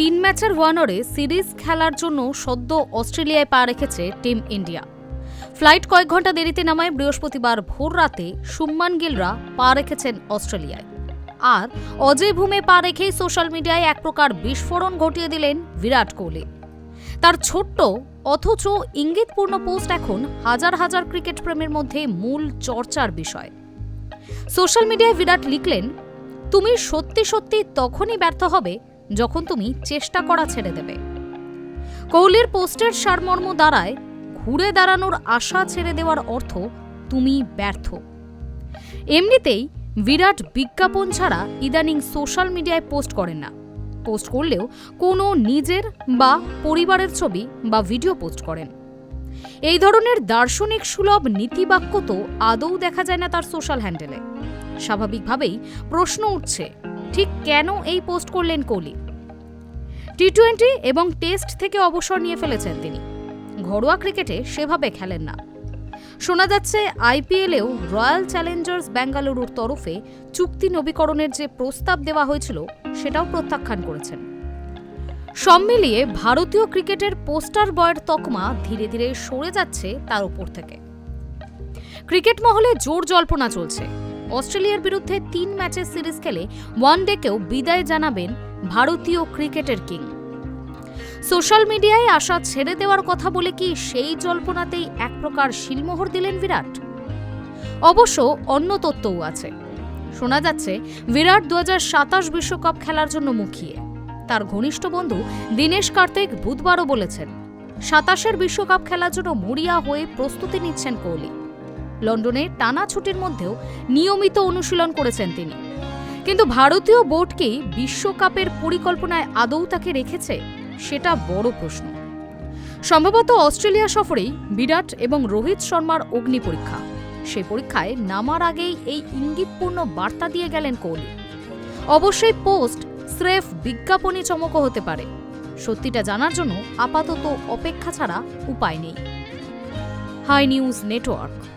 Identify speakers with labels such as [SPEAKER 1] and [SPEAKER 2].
[SPEAKER 1] তিন ম্যাচের ওয়ানরে সিরিজ খেলার জন্য সদ্য অস্ট্রেলিয়ায় পা রেখেছে টিম ইন্ডিয়া। ফ্লাইট কয়েক ঘণ্টা দেরিতে নামায় বৃহস্পতিবার ভোর রাতে শুম্মান গিলরা পা রেখেছেন অস্ট্রেলিয়ায়। আর অজয় ভূমে পা রেখেই সোশ্যাল মিডিয়ায় এক প্রকার বিস্ফোরণ ঘটিয়ে দিলেন বিরাট কোহলি। তার ছোট্ট অথচ ইঙ্গিতপূর্ণ পোস্ট এখন হাজার হাজার ক্রিকেট প্রেমের মধ্যে মূল চর্চার বিষয়। সোশ্যাল মিডিয়ায় বিরাট লিখলেন, তুমি সত্যি সত্যি তখনই ব্যর্থ হবে যখন তুমি চেষ্টা করা ছেড়ে দেবে। কোহলির পোস্টের সারমর্ম দ্বারায় ঘুরে দাঁড়ানোর আশা ছেড়ে দেওয়ার অর্থ তুমি ব্যর্থ। এমনিতেই বিরাট বিজ্ঞাপন ছাড়া ইদানিং সোশ্যাল মিডিয়ায় পোস্ট করেন না। পোস্ট করলেও কোনো নিজের বা পরিবারের ছবি বা ভিডিও পোস্ট করেন। এই ধরনের দার্শনিক সুলভ নীতিবাক্য তো আদৌ দেখা যায় না তার সোশ্যাল হ্যান্ডেলে। স্বাভাবিকভাবেই প্রশ্ন উঠছে ঠিক কেন এই পোস্ট করলেন কোহলি? টি টোয়েন্টি এবং টেস্ট থেকে অবসর নিয়ে ফেলেছেন তিনি। ঘরোয়া ক্রিকেটে সেভাবে খেলেন না। শোনা যাচ্ছে আইপিএলেও রয়্যাল চ্যালেঞ্জার্স বেঙ্গালুরুর তরফে চুক্তি নবীকরণের যে প্রস্তাব দেওয়া হয়েছিল, সেটাও প্রত্যাখ্যান করেছেন। সব মিলিয়ে ভারতীয় ক্রিকেটের পোস্টার বয়ের তকমা ধীরে ধীরে সরে যাচ্ছে তার উপর থেকে। ক্রিকেট মহলে জোর জল্পনা চলছে। অস্ট্রেলিয়ার বিরুদ্ধে তিন ম্যাচের সিরিজ খেলে ওয়ান ডেকেও বিদায় জানাবেন ভারতীয় ক্রিকেটের কিং। সোশ্যাল মিডিয়ায় আশা ছেড়ে দেওয়ার কথা বলে কি সেই জল্পনাতেই এক প্রকার শিলমোহর দিলেন বিরাট? অবশ্য অন্য তত্ত্বও আছে। শোনা যাচ্ছে, বিরাট দু বিশ্বকাপ খেলার জন্য মুখিয়ে। তার ঘনিষ্ঠ বন্ধু দীনেশ কার্তিক বুধবারও বলেছেন, সাতাশের বিশ্বকাপ খেলার জন্য মরিয়া হয়ে প্রস্তুতি নিচ্ছেন কোহলি। লন্ডনে টানা ছুটির মধ্যেও নিয়মিত অনুশীলন করেছেন তিনি। কিন্তু ভারতীয় বোর্ডকেই বিশ্বকাপের পরিকল্পনায় আদৌ তাকে রেখেছে? সেটা বড় প্রশ্ন। সম্ভবত অস্ট্রেলিয়া সফরেই বিরাট এবং রোহিত শর্মার অগ্নি পরীক্ষা। সেই পরীক্ষায় নামার আগেই এই ইঙ্গিতপূর্ণ বার্তা দিয়ে গেলেন কোহলি। অবশ্যই পোস্ট স্রেফ বিজ্ঞাপনী চমকও হতে পারে। সত্যিটা জানার জন্য আপাতত অপেক্ষা ছাড়া উপায় নেই। High news network.